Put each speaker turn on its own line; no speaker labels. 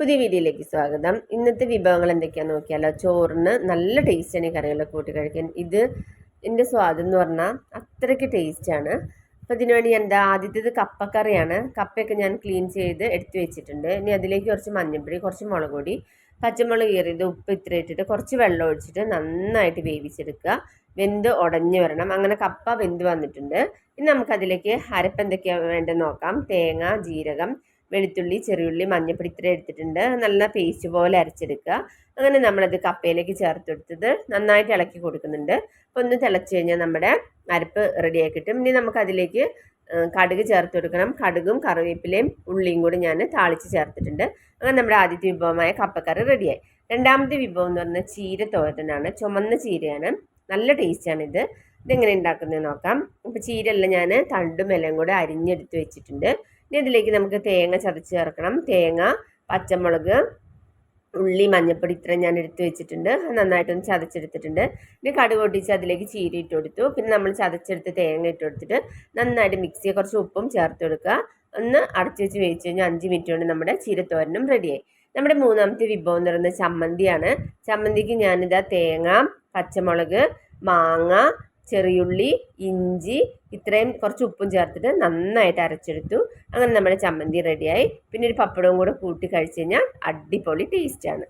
പുതിയ വീഡിയോയിലേക്ക് സ്വാഗതം. ഇന്നത്തെ വിഭവങ്ങൾ എന്തൊക്കെയാണെന്ന് നോക്കിയാലോ? ചോറിന് നല്ല ടേസ്റ്റാണ് ഈ കറികളൊക്കെ കൂട്ടി കഴിക്കാൻ. ഇത് എന്റെ സ്വാദം എന്ന് പറഞ്ഞാൽ അത്രയ്ക്ക് ടേസ്റ്റാണ് അപ്പോൾ ഇതിനുവേണ്ടി എന്താ ആദ്യത്തേത് കപ്പക്കറിയാണ്. കപ്പയൊക്കെ ഞാൻ ക്ലീൻ ചെയ്ത് എടുത്തു വെച്ചിട്ടുണ്ട്. ഇനി അതിലേക്ക് കുറച്ച് മഞ്ഞൾപ്പൊടി കുറച്ച് മുളക് പൊടി പച്ചമുളക് കീറിയത് ഉപ്പ് ഇത്ര ഇട്ടിട്ട് കുറച്ച് വെള്ളം ഒഴിച്ചിട്ട് നന്നായിട്ട് വേവിച്ചെടുക്കുക. വെന്ത് ഉടഞ്ഞു വരണം. അങ്ങനെ കപ്പ വെന്ത് വന്നിട്ടുണ്ട്. ഇനി നമുക്കതിലേക്ക് അരപ്പ് എന്തൊക്കെയാണ് വേണ്ടത് നോക്കാം. തേങ്ങ ജീരകം വെളുത്തുള്ളി ചെറിയുള്ളി മഞ്ഞപ്പൊടി ഇത്ര എടുത്തിട്ടുണ്ട്. നല്ല പേസ്റ്റ് പോലെ അരച്ചെടുക്കുക. അങ്ങനെ നമ്മളത് കപ്പയിലേക്ക് ചേർത്ത് കൊടുത്തത് നന്നായിട്ട് ഇളക്കി കൊടുക്കുന്നുണ്ട്. അപ്പോൾ ഒന്ന് തിളച്ച് കഴിഞ്ഞാൽ നമ്മുടെ അരപ്പ് റെഡിയായി കിട്ടും. ഇനി നമുക്കതിലേക്ക് കടുക് ചേർത്ത് കൊടുക്കണം. കടുകും കറിവേപ്പിലയും ഉള്ളിയും കൂടി ഞാൻ താളിച്ച് ചേർത്തിട്ടുണ്ട്. അങ്ങനെ നമ്മുടെ ആദ്യത്തെ വിഭവമായ കപ്പക്കറി റെഡിയായി രണ്ടാമത്തെ വിഭവം എന്ന് പറഞ്ഞാൽ ചീര തോരനാണ് ചുമന്ന ചീരയാണ്. നല്ല ടേസ്റ്റാണിത് ഇതെങ്ങനെ ഉണ്ടാക്കുന്നത് നോക്കാം. ഇപ്പോൾ ചീരയെല്ലാം ഞാൻ തണ്ടും എല്ലാം കൂടെ അരിഞ്ഞെടുത്ത് വെച്ചിട്ടുണ്ട്. ഇനി ഇതിലേക്ക് നമുക്ക് തേങ്ങ ചതച്ച് ചേർക്കണം. തേങ്ങ പച്ചമുളക് ഉള്ളി മഞ്ഞപ്പൊടി ഇത്ര ഞാൻ എടുത്ത് വെച്ചിട്ടുണ്ട്. നന്നായിട്ടൊന്ന് ചതച്ചെടുത്തിട്ടുണ്ട്. ഇനി കടുക് പൊട്ടിച്ച് അതിലേക്ക് ചീര ഇട്ട് കൊടുത്തു. പിന്നെ നമ്മൾ ചതച്ചെടുത്ത് തേങ്ങ ഇട്ട് കൊടുത്തിട്ട് നന്നായിട്ട് മിക്സ് ചെയ്യുക കുറച്ച് ഉപ്പും ചേർത്ത് കൊടുക്കുക. ഒന്ന് അടച്ചു വെച്ച് വേവിച്ച് കഴിഞ്ഞാൽ അഞ്ച് മിനിറ്റ് കൊണ്ട് നമ്മുടെ ചീരത്തോരനും റെഡിയായി നമ്മുടെ മൂന്നാമത്തെ വിഭവം എന്ന് പറയുന്നത് ചമ്മന്തിയാണ്. ചമ്മന്തിക്ക് ഞാനിതാ തേങ്ങ പച്ചമുളക് മാങ്ങ ചെറിയുള്ളി ഇഞ്ചി ഇത്രയും കുറച്ച് ഉപ്പും ചേർത്തിട്ട് നന്നായിട്ട് അരച്ചെടുത്തു. അങ്ങനെ നമ്മുടെ ചമ്മന്തി റെഡിയായി പിന്നെ ഒരു പപ്പടവും കൂടെ കൂട്ടി കഴിച്ച് കഴിഞ്ഞാൽ അടിപൊളി ടേസ്റ്റാണ്